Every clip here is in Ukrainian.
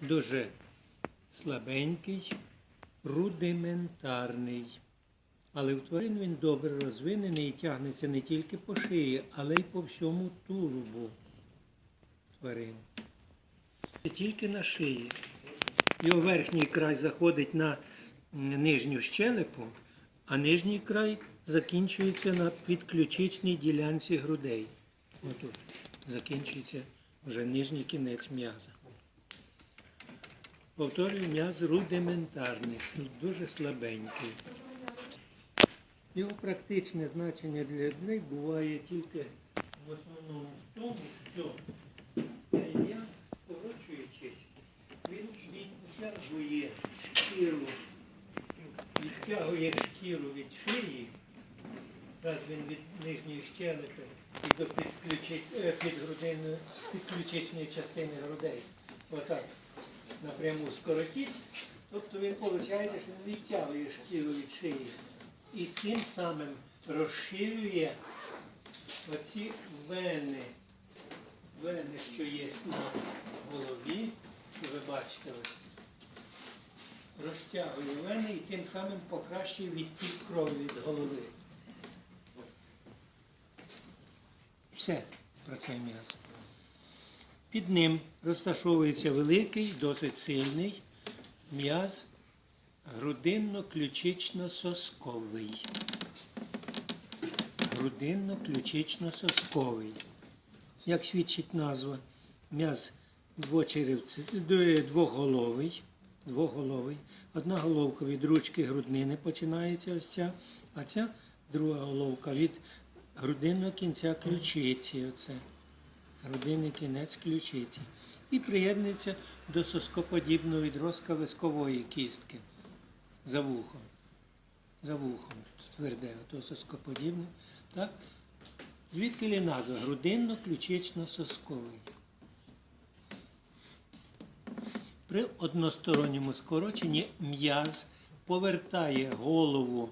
Дуже слабенький, рудиментарний. Але в тварин він добре розвинений і тягнеться не тільки по шиї, але й по всьому тулубу тварин. Не тільки на шиї. Його верхній край заходить на нижню щелепу, а нижній край закінчується на підключичній ділянці грудей. Отут закінчується вже нижній кінець м'яза. Повторюю, м'яз рудиментарний, дуже слабенький. Його практичне значення для людей буває тільки в основному в тому, що цей м'яз, скорочуючись, він відтягує шкіру, відтягує шкіру від шиї, раз він від нижньої щелепи і до е, підключичної частини грудей. Отак напряму скоротіть, тобто він виходить, що він відтягує шкіру від шиї і цим самим розширює оці вени, вени, що є на голові, що ви бачите ось. Розтягує вени і тим самим покращує відтік крові від голови. Все про цей м'яз. Під ним розташовується великий, досить сильний м'яз грудинно-ключично-сосковий. Грудинно-ключично-сосковий. Як свідчить назва, м'яз двоголовий, двоголовий. Одна головка від ручки груднини починається ось ця, а ця друга головка від грудинного кінця ключиці. Оце грудинний кінець ключиці. І приєднується до соскоподібного відростка вискової кістки за вухом. За вухом тверде, ото соскоподібне. Так? Звідки лі назва? Грудинно-ключично-сосковий. При односторонньому скороченні м'яз повертає голову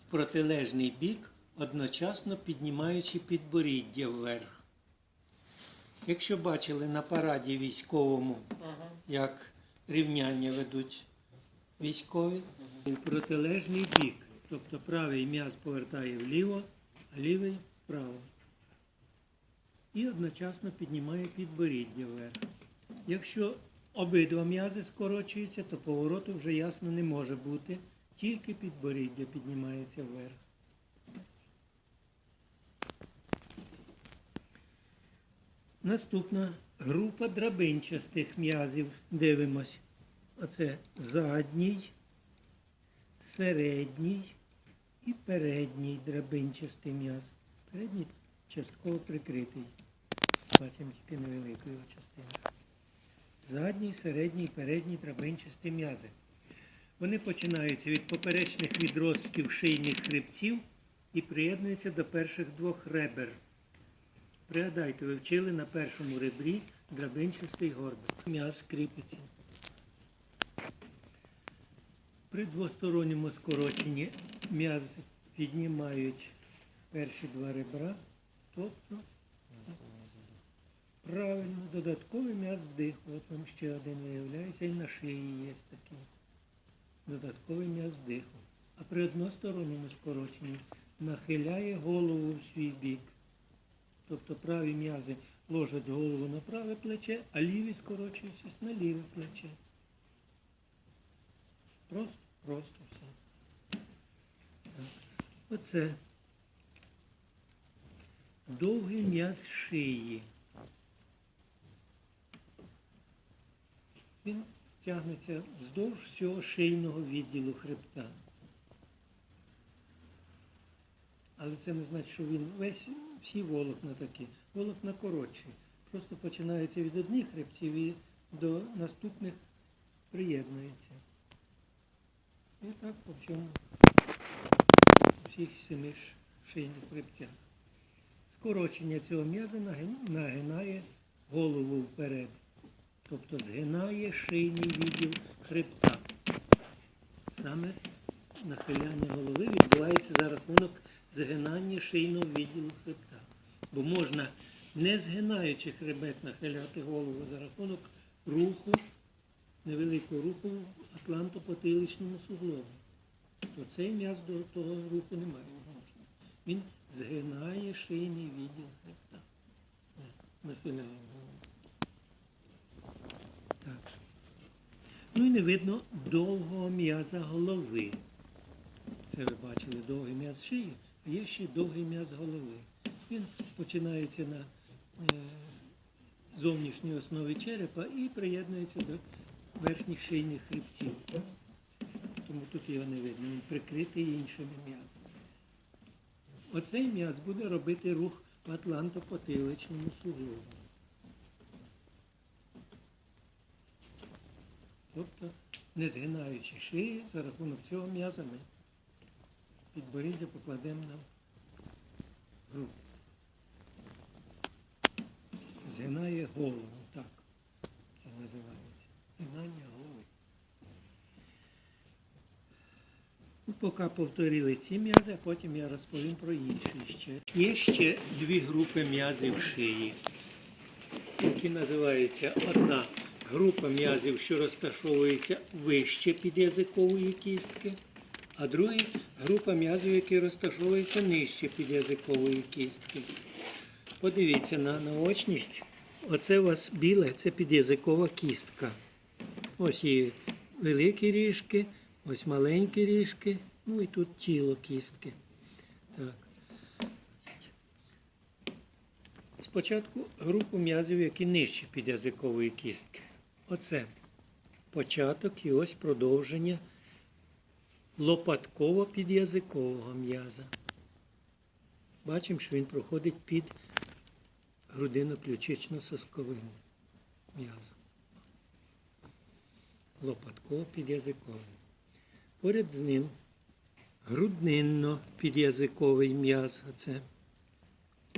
в протилежний бік, одночасно піднімаючи підборіддя вверх. Якщо бачили на параді військовому, як рівняння ведуть військові, протилежний бік. Тобто правий м'яз повертає вліво, а лівий вправо. І одночасно піднімає підборіддя вверх. Якщо обидва м'язи скорочуються, то повороту вже ясно не може бути, тільки підборіддя піднімається вверх. Наступна група драбинчастих м'язів. Дивимось. Оце задній, середній і передній драбинчастий м'яз. Передній частково прикритий. Бачимо тільки невелику його частину. Задній, середній, передній драбинчасті м'язи. Вони починаються від поперечних відростків шийних хребців і приєднуються до перших двох ребер. Пригадайте, ви вчили на першому ребрі драбинчастий горбик. М'яз кріпиться. При двосторонньому скороченні м'яз піднімають перші два ребра, тобто правильно, додатковий м'яз вдиху. От вам ще один виявляється, і на шиї є такий. Додатковий м'яз вдиху. А при односторонньому скороченні нахиляє голову в свій бік. Тобто праві м'язи ложать голову на праве плече, а ліві скорочуються на ліве плече. Просто, просто все. Так. Оце довгий м'яз шиї. Він тягнеться вздовж всього шийного відділу хребта. Але це не значить, що він весь, всі волокна такі. Волокна коротші. Просто починається від одних хребців і до наступних приєднується. І так по всьому, всіх семи шийних хребцях. Скорочення цього м'яза нагинає голову вперед. Тобто згинає шийний відділ хребта. Саме нахиляння голови відбувається за рахунок згинання шийного відділу хребта. Бо можна, не згинаючи хребет, нахиляти голову за рахунок руху, невеликого руху атлантопотиличному суглобі. То цей м'яз до того руху не має відношення. Він згинає шийний відділ хребта. Нахиляє голову. Так. Ну і не видно довгого м'яза голови. Це ви бачили довгий м'яз шиї, є ще довгий м'яз голови. Він починається на е, зовнішній основі черепа і приєднується до верхніх шийних хребців. Тому тут його не видно, він прикритий іншими м'язами. Оцей м'яз буде робити рух в атлантопотиличному суглобі. Тобто, не згинаючи шиї, за рахунок цього м'яза ми підборіддя покладемо на грудь. Згинає голову, так це називається. Згинання голови. Ну, Поки повторили ці м'язи, а потім я розповім про інші ще. Є ще дві групи м'язів шиї, які називаються одна група м'язів, що розташовується вище підязикової кістки, а друга група м'язів, які розташовуються нижче підязикової кістки. Подивіться на наочність. Оце у вас біле, це підязикова кістка. Ось є великі ріжки, ось маленькі ріжки, ну і тут тіло кістки. Так. Спочатку групу м'язів, які нижче підязикової кістки. Оце початок і ось продовження лопатково-підязикового м'яза. Бачимо, що він проходить під грудино-ключично-сосковим м'язом. Лопатково-підязиковий. Поряд з ним груднинно-підязиковий м'яз. Оце.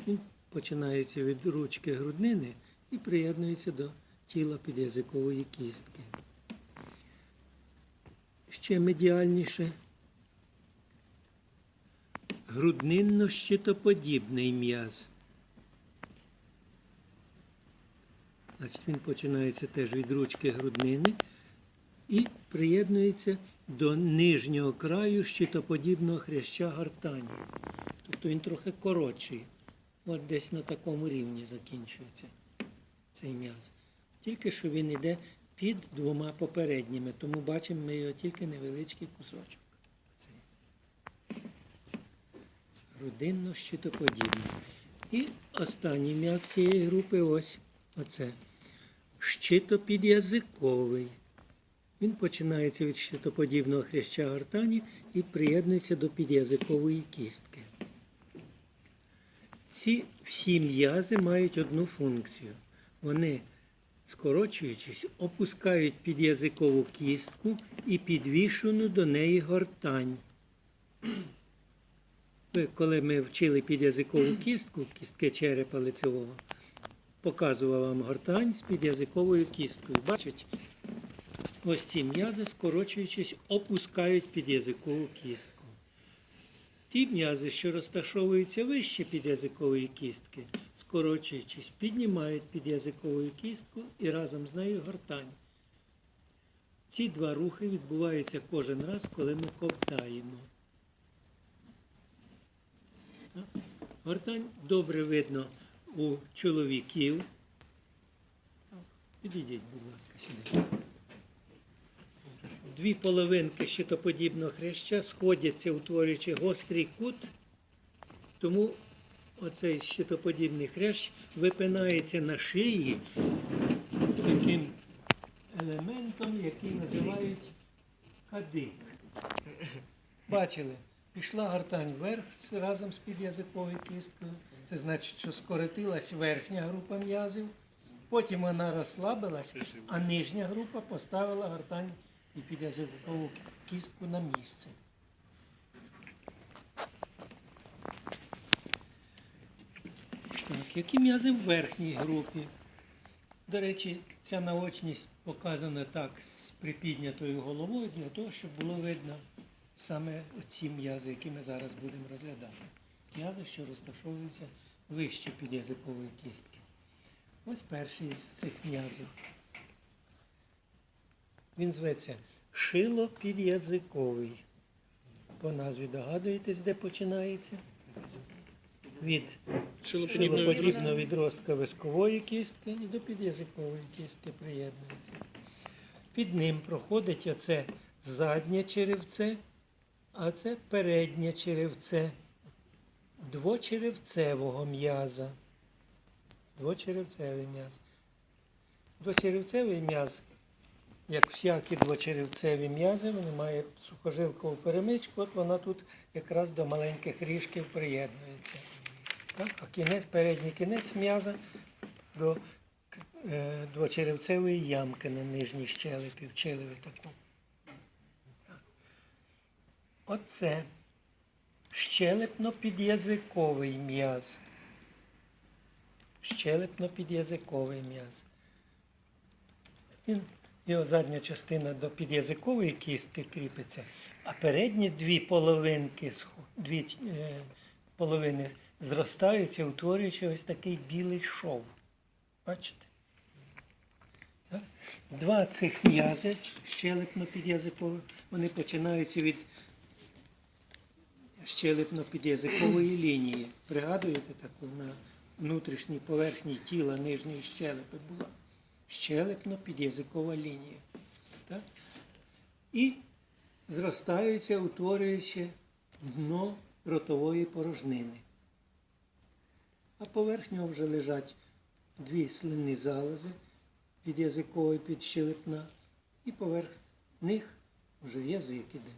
Він починається від ручки груднини і приєднується до тіла підязикової кістки. Ще медіальніше груднинно-щитоподібний м'яз. Значить, він починається теж від ручки груднини і приєднується до нижнього краю щитоподібного хряща гортані. Тобто він трохи коротший. От десь на такому рівні закінчується цей м'яз. Тільки що він йде під двома попередніми, тому бачимо ми його тільки невеличкий кусочок. Цей. Родинно-щитоподібний. І останній м'яз цієї групи ось оце. Щитопід'язиковий. Він починається від щитоподібного хряща гортані і приєднується до під'язикової кістки. Ці всі м'язи мають одну функцію. Вони, скорочуючись, опускають під'язикову кістку і підвішену до неї гортань. Коли ми вчили під'язикову кістку, кістки черепа лицевого, показував вам гортань з під'язиковою кісткою. Бачите? Ось ці м'язи, скорочуючись, опускають під'язикову кістку. Ті м'язи, що розташовуються вище під'язикової кістки, скорочуючись, піднімають під'язикову кістку і разом з нею гортань. Ці два рухи відбуваються кожен раз, коли ми ковтаємо. Гортань добре видно у чоловіків. Підійдіть, будь ласка, сюди. Дві половинки щитоподібного хряща сходяться, утворюючи гострий кут, тому оцей щитоподібний хрящ випинається на шиї таким елементом, який називають кадик. Бачили? Пішла гортань вверх разом з під'язиковою кісткою. Це значить, що скоротилась верхня група м'язів. Потім вона розслабилась, а нижня група поставила гортань і під'язикову кістку на місце. Так, які м'язи в верхній групі? До речі, ця наочність показана так з припіднятою головою для того, щоб було видно саме ці м'язи, які ми зараз будемо розглядати. М'язи, що розташовуються вище під язикової кістки. Ось перший з цих м'язів. Він зветься шилопід'язиковий. По назві догадуєтесь, де починається? Від шилоподібного відростка вискової кістки і до під'язикової кістки приєднується. Під ним проходить оце заднє черевце, а це переднє черевце двочеревцевого м'яза. Двочеревцевий м'яз. Двочеревцевий м'яз, як всякі двочеревцеві м'язи, вони мають сухожилкову перемичку, от вона тут якраз до маленьких ріжків приєднується. Так? А кінець, передній кінець м'яза до е, двочеревцевої ямки на нижній щелепі, в челеві таку. Оце щелепно-під'язиковий м'яз. Щелепно-під'язиковий м'яз. Він, його задня частина до під'язикової кістки кріпиться, а передні дві половинки, дві е, половини зростаються, утворюючи ось такий білий шов. Бачите? Два цих м'язи щелепно-під'язикових, вони починаються від щелепно-під'язикової лінії. Пригадуєте таку на внутрішній поверхні тіла нижньої щелепи була? Щелепно-під'язикова лінія. Так? І зростаються, утворюючи дно ротової порожнини. А поверх нього вже лежать дві слинні залози від язикової підщелепна, і поверх них вже язик іде.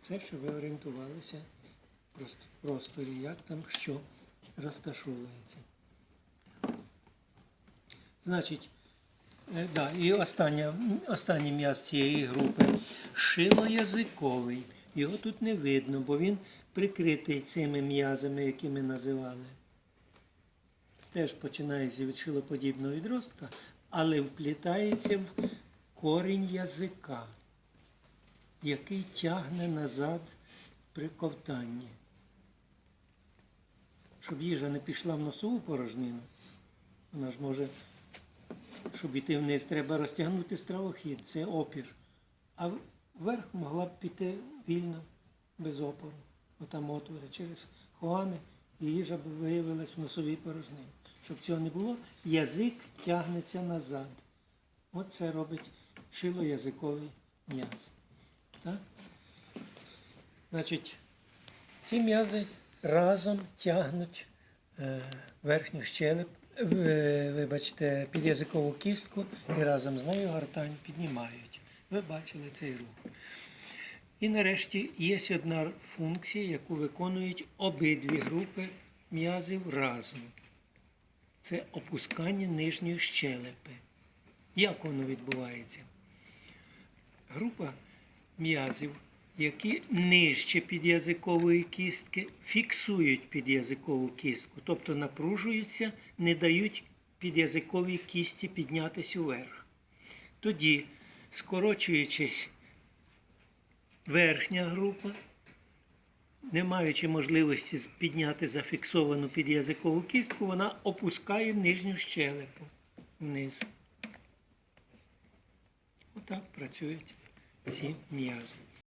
Це, щоб ви орієнтувалися в просторі, як там що розташовується. Значить, е, да, і остання, останній м'яз цієї групи шилоязиковий. Його тут не видно, бо він прикритий цими м'язами, які ми називали. Теж починається від шилоподібного відростка, але вплітається в корінь язика який тягне назад при ковтанні. Щоб їжа не пішла в носову порожнину, вона ж може, щоб іти вниз, треба розтягнути стравохід, це опір. А вверх могла б піти вільно, без опору. Отам отвори через хоани, і їжа б виявилась в носовій порожнині. Щоб цього не було, язик тягнеться назад. От це робить шилоязиковий м'яз. Так? Значить, ці м'язи разом тягнуть е, верхню щелеп, е, вибачте, під'язикову кістку і разом з нею гортань піднімають. Ви бачили цей рух. І нарешті є одна функція, яку виконують обидві групи м'язів разом. Це опускання нижньої щелепи. Як воно відбувається? Група м'язів, які нижче під'язикової кістки, фіксують під'язикову кістку, тобто напружуються, не дають під'язиковій кісті піднятися вверх. Тоді, скорочуючись верхня група, не маючи можливості підняти зафіксовану під'язикову кістку, вона опускає нижню щелепу вниз. Отак працюють ці м'язи.